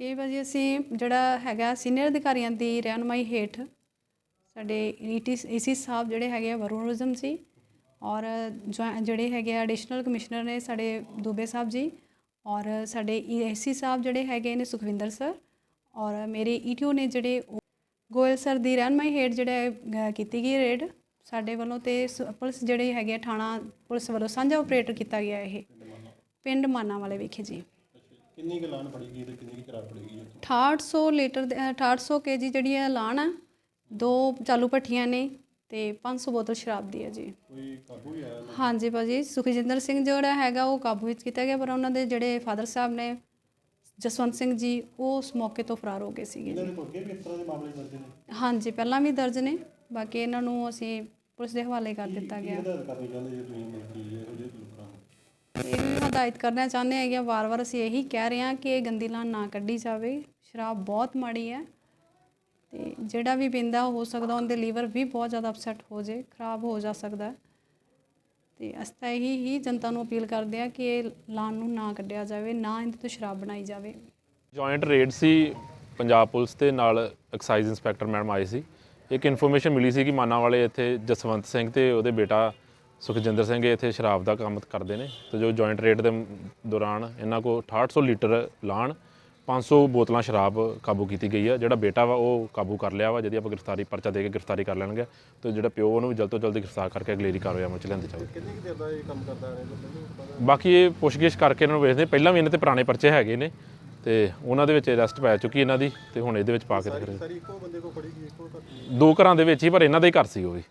ਇਹ ਭਾਜੀ ਅਸੀਂ ਜਿਹੜਾ ਹੈਗਾ ਸੀਨੀਅਰ ਅਧਿਕਾਰੀਆਂ ਦੀ ਰਹਿਨੁਮਾਈ ਹੇਠ ਸਾਡੇ ਈਟੀ ਈਸੀ ਸਾਹਿਬ ਜਿਹੜੇ ਹੈਗੇ ਆ ਵਰੁਣਿਜ਼ਮ ਜੀ ਔਰ ਜੁਆ- ਜਿਹੜੇ ਹੈਗੇ ਆ ਐਡੀਸ਼ਨਲ ਕਮਿਸ਼ਨਰ ਨੇ ਸਾਡੇ ਦੁਬੇ ਸਾਹਿਬ ਜੀ ਔਰ ਸਾਡੇ ਈਐਸਸੀ ਸਾਹਿਬ ਜਿਹੜੇ ਹੈਗੇ ਨੇ ਸੁਖਵਿੰਦਰ ਸਰ ਔਰ ਮੇਰੇ ਈਟੀਓ ਨੇ ਜਿਹੜੇ ਉਹ ਗੋਇਲ ਸਰ ਦੀ ਰਹਿਨਮਾਈ ਹੇਠ ਜਿਹੜਾ ਕੀਤੀ ਗਈ ਰੇਡ ਸਾਡੇ ਵੱਲੋਂ ਤੇ ਸ- ਪੁਲਿਸ ਜਿਹੜੇ ਹੈਗੇ ਆ, ਥਾਣਾ ਪੁਲਿਸ ਵੱਲੋਂ ਸਾਂਝਾ ਆਪਰੇਟ ਕੀਤਾ ਗਿਆ ਇਹ। ਪਿੰਡ ਮਾਨਾ ਵਾਲੇ ਵਿਖੇ ਜੀ। ਕਿੰਨੀ ਕੁ ਲਾਣ ਫੜੀ ਗਈ ਤੇ ਕਿੰਨੀ ਕੁ ਸ਼ਰਾਬ ਫੜੀ ਗਈ 6800 ਲੀਟਰ ਦੇ- ਅ, 6800 ਕੇਜੀ ਜਿਹੜੀ ਹੈ ਲਾਣ ਹੈ ਦੋ ਚਾਲੂ ਭੱਠੀਆਂ ਨੇ ਤੇ 500 ਬੋਤਲ ਸ਼ਰਾਬ ਦੀ ਹੈ ਜੀ। ਕੋਈ ਕਾਬੂ ਹੀ ਆਇਆ ਹਾਂਜੀ ਭਾਜੀ ਸੁਖਜਿੰਦਰ ਸਿੰਘ ਜਿਹੜਾ ਹੈਗਾ ਉਹ ਕਾਬੂ ਵਿੱਚ ਕੀਤਾ ਗਿਆ ਪਰ ਉਹਨਾਂ ਦੇ ਜਿਹੜੇ ਫਾਦਰ ਸਾਹਿਬ ਨੇ ਜਸਵੰਤ ਸਿੰਘ ਜੀ ਉਹ ਉਸ ਮੌਕੇ ਤੋਂ ਫਰਾਰ ਹੋ ਗਏ ਸੀਗੇ ਇਹਨਾਂ ਦੇ ਕੋਲ ਅੱਗੇ ਵੀ ਇਸ ਤਰ੍ਹਾਂ ਦੇ ਮਾਮਲੇ ਦਰਜ ਨੇ? ਹਾਂਜੀ ਪਹਿਲਾਂ ਵੀ ਦਰਜ ਨੇ ਬਾਕੀ ਇਹਨਾਂ ਨੂੰ ਅਸੀਂ ਪੁਲਿਸ ਦੇ ਹਵਾਲੇ ਕਰ ਦਿੱਤਾ ਗਿਆ। ਹਦਾਇਤ ਕਰਨੀ ਚਾਹੁੰਦੇ ਜੇ ਤੁਸੀਂ ਮਿਲਕੀ ਇਹੋ ਜਿਹੇ ਲੋਕਾਂ ਨੂੰ ਇਹ ਵੀ ਹਦਾਇਤ ਕਰਨਾ ਚਾਹੁੰਦੇ ਹਾਂ ਕਿ ਵਾਰ-ਵਾਰ ਅਸੀਂ ਇਹੀ ਕਹਿ ਰਹੇ ਹਾਂ ਕਿ ਇਹ ਗੰਦੀ ਲਾਨ ਨਾ ਕੱਢੀ ਜਾਵੇ। ਸ਼ਰਾਬ ਬਹੁਤ ਮਾੜੀ ਹੈ ਤੇ ਜਿਹੜਾ ਵੀ ਪੀਂਦਾ ਹੋ ਸਕਦਾ, ਉਹਦੇ ਲੀਵਰ ਵੀ ਬਹੁਤ ਜ਼ਿਆਦਾ ਅਪਸੈਟ ਹੋ ਜੇ, ਖਰਾਬ ਹੋ ਜਾ ਸਕਦਾ ਹੈ। ਤੇ ਅਸੀਂ ਤਾਂ ਇਹੀ ਹੀ ਜਨਤਾ ਨੂੰ ਅਪੀਲ ਕਰਦੇ ਹਾਂ ਕਿ ਇਹ ਲਾਨ ਨੂੰ ਨਾ ਕੱਢਿਆ ਜਾਵੇ, ਨਾ ਇਹਦੇ ਤੋਂ ਸ਼ਰਾਬ ਬਣਾਈ ਜਾਵੇ। ਜੁਆਇੰਟ ਰੇਡ ਸੀ ਪੰਜਾਬ ਪੁਲਿਸ ਤੇ, ਨਾਲ ਐਕਸਾਈਜ਼ ਇੰਸਪੈਕਟਰ ਮੈਡਮ ਆਏ ਸੀ। ਇੱਕ ਇਨਫੋਰਮੇਸ਼ਨ ਮਿਲੀ ਸੀ ਕਿ ਮਾਨਾ ਵਾਲੇ ਇੱਥੇ ਜਸਵੰਤ ਸਿੰਘ ਤੇ ਉਹਦੇ ਬੇਟਾ ਸੁਖਜਿੰਦਰ ਸਿੰਘ ਇੱਥੇ ਸ਼ਰਾਬ ਦਾ ਕੰਮ ਕਰਦੇ ਨੇ ਤੇ ਜੋ ਜੁਆਇੰਟ ਰੇਡ ਦੇ ਦੌਰਾਨ ਇਹਨਾਂ ਕੋ 6800 ਲੀਟਰ ਲਾਣ 500 ਬੋਤਲਾਂ ਸ਼ਰਾਬ ਕਾਬੂ ਕੀਤੀ ਗਈ ਹੈ ਜਿਹੜਾ ਬੇਟਾ ਵਾ ਉਹ ਕਾਬੂ ਕਰ ਲਿਆ ਵਾ ਜਿਹਦੀ ਆਪਾਂ ਗ੍ਰਿਫਤਾਰੀ ਪਰਚਾ ਦੇ ਕੇ ਗ੍ਰਿਫਤਾਰੀ ਕਰ ਲੈਣਗੇ ਤੇ ਜਿਹੜਾ ਪਿਓ ਉਹਨੂੰ ਜਲਦ ਤੋਂ ਜਲਦ ਗ੍ਰਿਫਤਾਰ ਕਰਕੇ ਅਗਲੇਰੀ ਕਾਰਵਾਈ ਅਮਲ ਚ ਲਿਆਂਦੀ ਜਾਵੇ ਕਿੰਨੀ ਕੁ ਦੇਰ ਦਾ ਇਹ ਕੰਮ ਕਰਦਾ ਰਹੇ ਬਾਕੀ ਇਹ ਪੁੱਛਗਿੱਛ ਕਰਕੇ ਇਹਨਾਂ ਨੂੰ ਵੇਖਦੇ ਪਹਿਲਾਂ ਵੀ ਇਹਨਾਂ ਤੇ ਪੁਰਾਣੇ ਪਰਚੇ ਹੈਗੇ ਨੇ ਤੇ ਉਹਨਾਂ ਦੇ ਵਿੱਚ ਅਰੈਸਟ ਪੈ ਚੁੱਕੀ ਇਹਨਾਂ ਦੀ ਤੇ ਹੁਣ ਇਹਦੇ ਵਿੱਚ ਪਾ ਕੇ ਇੱਕੋ ਘਰ ਦੋ ਘਰਾਂ ਦੇ ਵਿੱਚ ਹੀ ਪਰ ਇਹਨਾਂ ਦਾ ਹੀ ਘਰ ਸੀ ਉਹ ਵੀ।